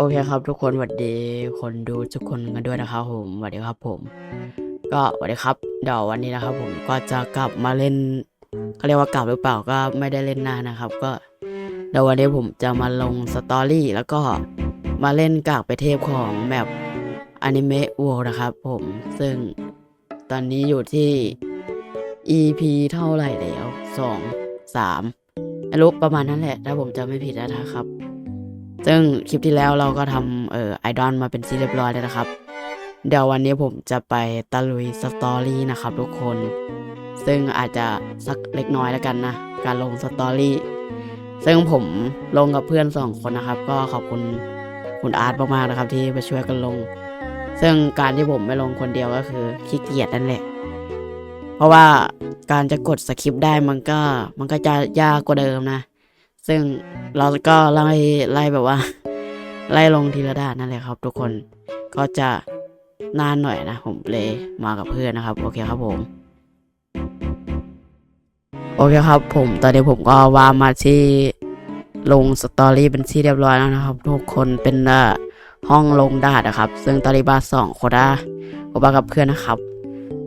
โอเคครับทุกคนสวัสดีคนดูทุกคนกันด้วยนะครับผมสวัสดีครับผม ก็สวัสดีครับเดี๋ยววันนี้นะครับ ผมก็จะกลับมาเล่นเขาเรียกว่ากลับหรือเปล่าก็ไม่ได้เล่นนานนะครับ ก็เดี๋ยววันนี้ผมจะมาลงสตอรี่แล้วก็มาเล่นกากไปเทพของแบบอนิเมะวนะครับ ผมซึ่งตอนนี้อยู่ที่ EP เท่าไหร่แล้วสองสามรู้ประมาณนั้นแหละ ถ้าผมจะไม่ผิดนะครับ ซึ่งคลิปที่แล้วเราก็ทำเอ่อไอดอลมาเป็นที่เรียบร้อยแล้วนะครับ เดี๋ยววันนี้ผมจะไปตะลุยสตอรี่นะครับทุกคน ซึ่งอาจจะสักเล็กน้อยแล้วกันนะ การลงสตอรี่ ซึ่งผมลงกับเพื่อนสองคนนะครับ ก็ขอบคุณคุณอาร์ตมากๆนะครับ ที่มาช่วยกันลง ซึ่งการที่ผมไม่ลงคนเดียวก็คือขี้เกียจนั่นแหละ เพราะว่าการจะกดสคริปต์ได้มันก็มันก็จะยากกว่าเดิมนะ ซึ่งเราก็ไล่ไล่แบบว่า ไล่ลงทีละด้านนั่นแหละครับ ทุกคนก็จะนานหน่อยนะ ผมเลยมากับเพื่อนนะครับ โอเคครับผม โอเคครับ ผมตอนนี้ผมก็วามาที่ลงสตอรี่เป็นที่เรียบร้อยแล้วนะครับ ทุกคนเป็นห้องลงดาดนะครับ ซึ่งตอนนี้บาสองโคนนะผมมากับเพื่อนนะครับ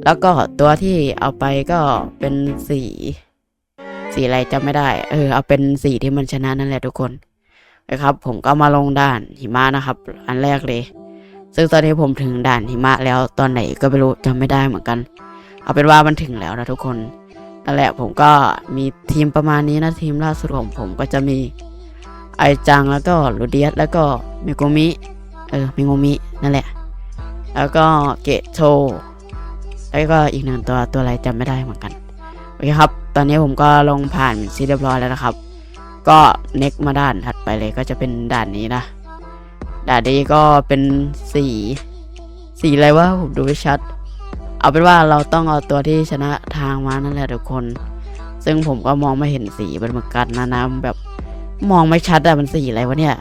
แล้วก็ตัวที่เอาไปก็เป็นสี สีอะไรจำไม่ได้ เออเอาเป็นสีที่มันชนะนั่นแหละทุกคนนะครับ ผมก็มาลงด่านหิมะนะครับ อันแรกเลย ซึ่งตอนนี้ผมถึงด่านหิมะแล้วตอนไหนก็ไม่รู้จำไม่ได้เหมือนกัน เอาเป็นว่ามันถึงแล้วนะทุกคนนั่นแหละผมก็มีทีมประมาณนี้นะทีมล่าสุดของผมก็จะมีไอจังแล้วก็ลูเดียสแล้วก็มิโกมิเออมิโกมินั่นแหละ แล้วก็เกะโชแล้วก็อีกหนึ่งตัวตัวอะไรจำไม่ได้เหมือนกันโอเคครับ ตอนนี้ผมก็ลงผ่านซีเรียบร้อยแล้วนะครับ ก็เน็กมาด้านถัดไปเลยก็จะเป็นด่านนี้นะ ด่านนี้ก็เป็นสี สีอะไรวะผมดูไม่ชัด เอาเป็นว่าเราต้องเอาตัวที่ชนะทางมานั่นแหละทุกคน ซึ่งผมก็มองไม่เห็นสีมันเหมือนกันนะนะแบบมองไม่ชัดอะมันสีอะไรวะเนี่ย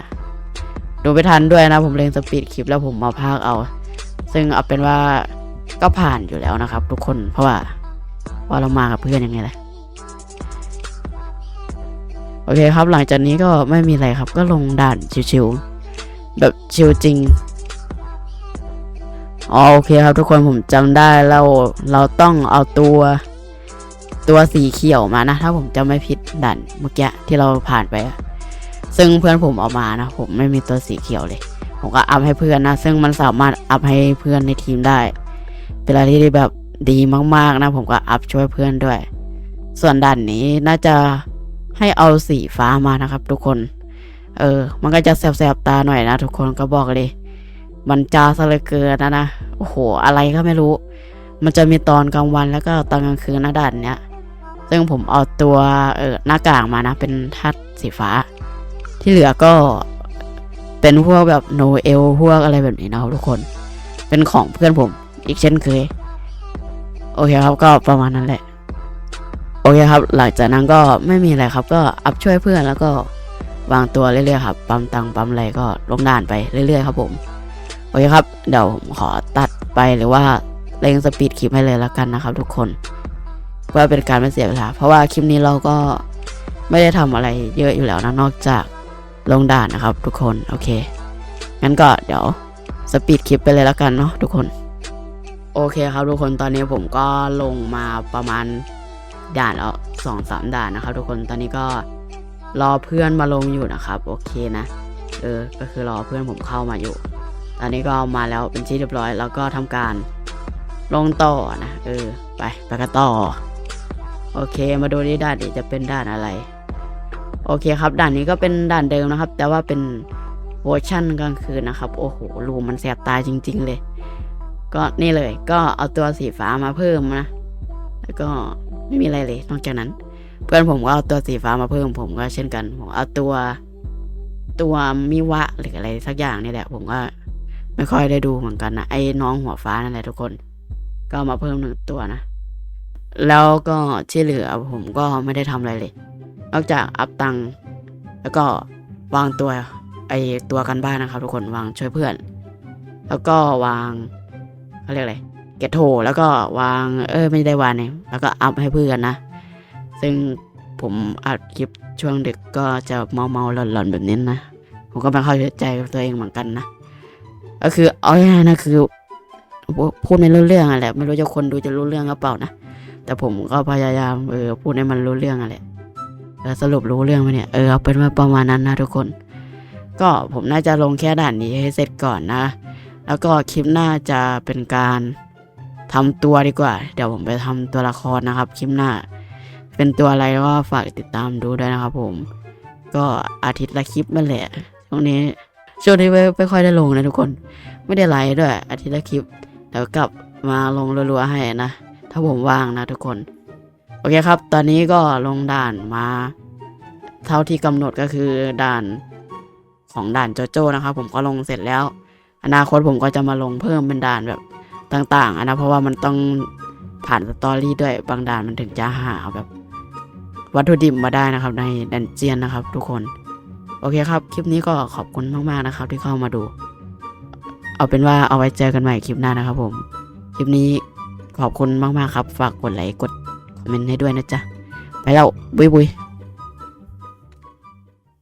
ดูไม่ทันด้วยนะ ผมเล่นสปีดคลิปแล้วผมมาพากเอา ซึ่งเอาเป็นว่าก็ผ่านอยู่แล้วนะครับ ทุกคนเพราะว่าว่าเรามากับเพื่อนยังไงล่ะ โอเคครับหลังจากนี้ก็ไม่มีอะไรครับก็ลงด่านชิวๆแบบชิวจริงอ๋อโอเคครับทุกคนผมจำได้แล้วเราต้องเอาตัวตัวสีเขียวมานะ ถ้าผมจำไม่ผิดด่านเมื่อกี้ที่เราผ่านไป ซึ่งเพื่อนผมเอามานะ ผมไม่มีตัวสีเขียวเลย ผมก็อัพให้เพื่อนนะ ซึ่งมันสามารถอัพให้เพื่อนในทีมได้เวลาที่แบบดีมากๆนะ ผมก็อัพช่วยเพื่อนด้วย ส่วนด่านนี้น่าจะ ให้เอาสีฟ้ามานะครับ ทุกคน เออ มันก็จะแสบๆตาหน่อยนะ ทุกคนก็บอกเลย มันจ้าซะเลือเกินนะนะ โอ้โห อะไรก็ไม่รู้ มันจะมีตอนกลางวันแล้วก็ตอนกลางคืนนะด่านเนี้ย ซึ่งผมเอาตัวเออหน้ากากมานะ เป็นทัดสีฟ้า ที่เหลือก็เป็นพวกแบบโนเอลพวกอะไรแบบนี้นะครับทุกคน เป็นของเพื่อนผมอีกเช่นเคย โอเคครับก็ประมาณนั้นแหละ โอเคครับ หลังจากนั้นก็ไม่มีอะไรครับ ก็อัพช่วยเพื่อนแล้วก็วางตัวเรื่อยๆครับ ปั๊มตังปั๊มอะไรก็ลงด่านไปเรื่อยๆครับผม โอเคครับ เดี๋ยวผมขอตัดไปหรือว่าเร่งสปีดคลิปให้เลยแล้วกันนะครับ ทุกคนเพื่อเป็นการไม่เสียเวลา เพราะว่าคลิปนี้เราก็ไม่ได้ทำอะไรเยอะอยู่แล้วนะนอกจากลงด่านนะครับ ทุกคน โอเค งั้นก็เดี๋ยวสปีดคลิปไปเลยแล้วกันเนาะทุกคน โอเคครับทุกคนตอนนี้ผมก็ลงมาประมาณ ด่านแล้วสองสามด่านนะครับ ทุกคนตอนนี้ก็รอเพื่อนมาลงอยู่นะครับ โอเคนะ เออ ก็คือรอเพื่อนผมเข้ามาอยู่ ตอนนี้ก็มาแล้วเป็นที่เรียบร้อย แล้วก็ทำการลงต่อนะเออ ไปไปกันต่อ โอเค มาดูที่ด่านนี้จะเป็นด่านอะไร โอเคครับ ด่านนี้ก็เป็นด่านเดิมนะครับ แต่ว่าเป็นเวอร์ชั่นกลางคืนนะครับ โอ้โหรูมันแสบตาจริง ๆ เลย ก็นี่เลย ก็เอาตัวสีฟ้ามาเพิ่มนะ แล้วก็ ไม่มีอะไรเลยนอกจากนั้น เพื่อนผมก็เอาตัวสีฟ้ามาเพิ่มผมก็เช่นกันผมเอาตัวตัวมิวะหรืออะไรสักอย่างนี่แหละ ผมก็ไม่ค่อยได้ดูเหมือนกันนะไอ้น้องหัวฟ้านั่นแหละทุกคน ก็มาเพิ่มหนึ่งตัวนะ แล้วก็ที่เหลือผมก็ไม่ได้ทำอะไรเลย นอกจากอัพตังแล้วก็วางตัวไอตัวกันบ้านนะครับ ทุกคนวางช่วยเพื่อน แล้วก็วางเขาเรียกอะไร เกโทแล้วก็วางเออไม่ได้วางเนี่ยแล้วก็อัพให้เพื่อนนะ ซึ่งผมอัดคลิปช่วงดึกก็จะเมาเมาๆหลอนๆแบบนี้นะ ผมก็ไม่เข้าใจตัวเองเหมือนกันนะ ก็คือเอาง่ายนะคือพูดไม่รู้เรื่องอะแหละไม่รู้จะคนดูจะรู้เรื่องหรือเปล่านะ แต่ผมก็พยายามเออพูดให้มันรู้เรื่องอะแหละแล้วสรุปรู้เรื่องไหมเนี่ยเออเอาเป็นว่าประมาณนั้นนะทุกคน ก็ผมน่าจะลงแค่ด่านนี้ให้เสร็จก่อนนะ แล้วก็คลิปหน้าจะเป็นการ ทำตัวดีกว่า เดี๋ยวผมไปทำตัวละครนะครับคลิปหน้า เป็นตัวอะไรก็ฝากติดตามดูด้วยนะครับผม ก็อาทิตย์ละคลิปนั่นแหละช่วงนี้ช่วงนี้ไม่ไม่ค่อยได้ลงนะทุกคน ไม่ได้ไลฟ์ด้วย อาทิตย์ละคลิปเดี๋ยวกลับมาลงรัวๆให้นะ ถ้าผมว่างนะทุกคน โอเคครับ ตอนนี้ก็ลงด่านมา เท่าที่กำหนดก็คือด่านของด่านโจโจ้นะครับ ผมก็ลงเสร็จแล้ว อนาคตผมก็จะมาลงเพิ่มเป็นด่านแบบ ต่างๆอะนะเพราะว่ามันต้องผ่านสตอรี่ด้วยบางด่านมันถึงจะหาแบบวัตถุดิบมาได้นะครับ ในดันเจียนนะครับ ทุกคน โอเคครับ คลิปนี้ก็ขอบคุณมากๆนะครับ ที่เข้ามาดู เอาเป็นว่าเอาไว้เจอกันใหม่คลิปหน้านะครับ ผม คลิปนี้ขอบคุณมากๆครับ ฝากกดไลค์กดคอมเมนต์ให้ด้วยนะจ๊ะไปแล้วบุยบุย